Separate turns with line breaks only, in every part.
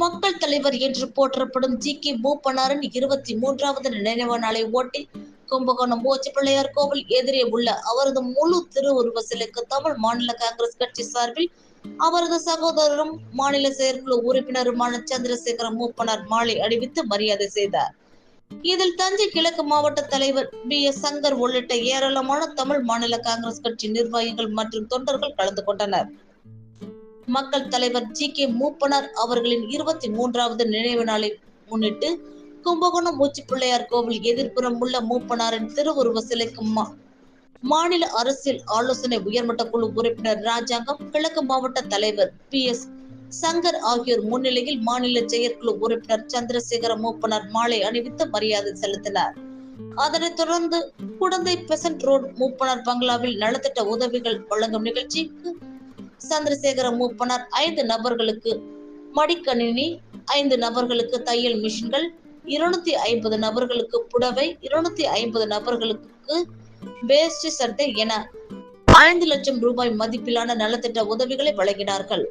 மக்கள் தலைவர் என்று போற்றப்படும் ஜி கே மூப்பனாரின் இருபத்தி மூன்றாவது நினைவு நாளை ஒட்டி கும்பகோணம் ஓச்சி பிள்ளையார் கோவில் எதிரே உள்ள அவரது முழு திருவுருவ சிலைக்கு தமிழ் மாநில காங்கிரஸ் கட்சி சார்பில் அவரது சகோதரரும் மாநில செயற்குழு உறுப்பினருமான சந்திரசேகர மூப்பனார் மாலை அணிவித்து மரியாதை செய்தார். இதில் தஞ்சை கிழக்கு மாவட்ட தலைவர் பி எஸ் சங்கர் உள்ளிட்ட ஏராளமான தமிழ் மாநில காங்கிரஸ் கட்சி நிர்வாகிகள் மற்றும் தொண்டர்கள் கலந்து கொண்டனர். மக்கள் தலைவர் ஜி கே மூப்பனார் அவர்களின் இருபத்தி மூன்றாவது நினைவு நாளை முன்னிட்டு கும்பகோணம் உச்சி பிள்ளையார் கோவில் எதிர்ப்புறம் உள்ள மூப்பனாரின் திருவுருவ சிலைக்கு மாநில அரசியல் ஆலோசனை உயர்மட்ட குழு உறுப்பினர் ராஜாங்கம் கிழக்கு மாவட்ட தலைவர் பி எஸ் சங்கர் ஆகியோர் முன்னிலையில் மாநில செயற்குழு உறுப்பினர் சந்திரசேகர மூப்பனார் மாலை அணிவித்து மரியாதை செலுத்தினார். அதனைத் தொடர்ந்து குடந்தை பெசன்ட் ரோடு மூப்பனார் பங்களாவில் நலத்திட்ட உதவிகள் வழங்கும் நிகழ்ச்சிக்கு சந்திரசேகர மூப்பனார் ஐந்து நபர்களுக்கு மடிக்கணினி ஐந்து நபர்களுக்கு தையல் மிஷின்கள் இருநூத்தி ஐம்பது நபர்களுக்கு புடவை இருநூத்தி ஐம்பது நபர்களுக்கு வேஷ்டி சட்டை என ஐந்து லட்சம் ரூபாய் மதிப்பிலான நலத்திட்ட உதவிகளை வழங்கினார்கள்.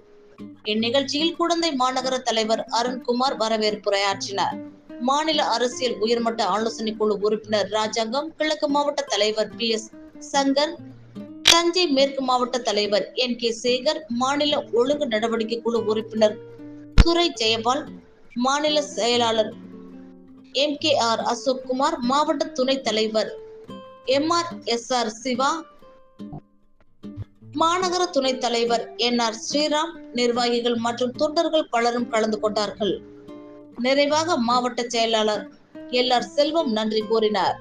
இந்நிகழ்ச்சியில் குடந்தை மாநகர தலைவர் அருண்குமார் வரவேற்புரையாற்றினார். மாநில அரசியல் உயர்மட்ட ஆலோசனை குழு உறுப்பினர் ராஜாங்கம் கிழக்கு மாவட்ட தலைவர் பி எஸ் சங்கர் தஞ்சை மேற்கு மாவட்ட தலைவர் என் கே சேகர் மாநில ஒழுங்கு நடவடிக்கை குழு உறுப்பினர் துரை ஜெயபால் மாநில செயலாளர் எம் கே ஆர் அசோக்குமார் மாவட்ட துணைத் தலைவர் M R S R Siva மாநகர துணைத் தலைவர் என் ஆர் ஸ்ரீராம் நிர்வாகிகள் மற்றும் தொண்டர்கள் பலரும் கலந்து கொண்டார்கள். நிறைவாக மாவட்ட செயலாளர் எல் ஆர் செல்வம் நன்றி கூறினார்.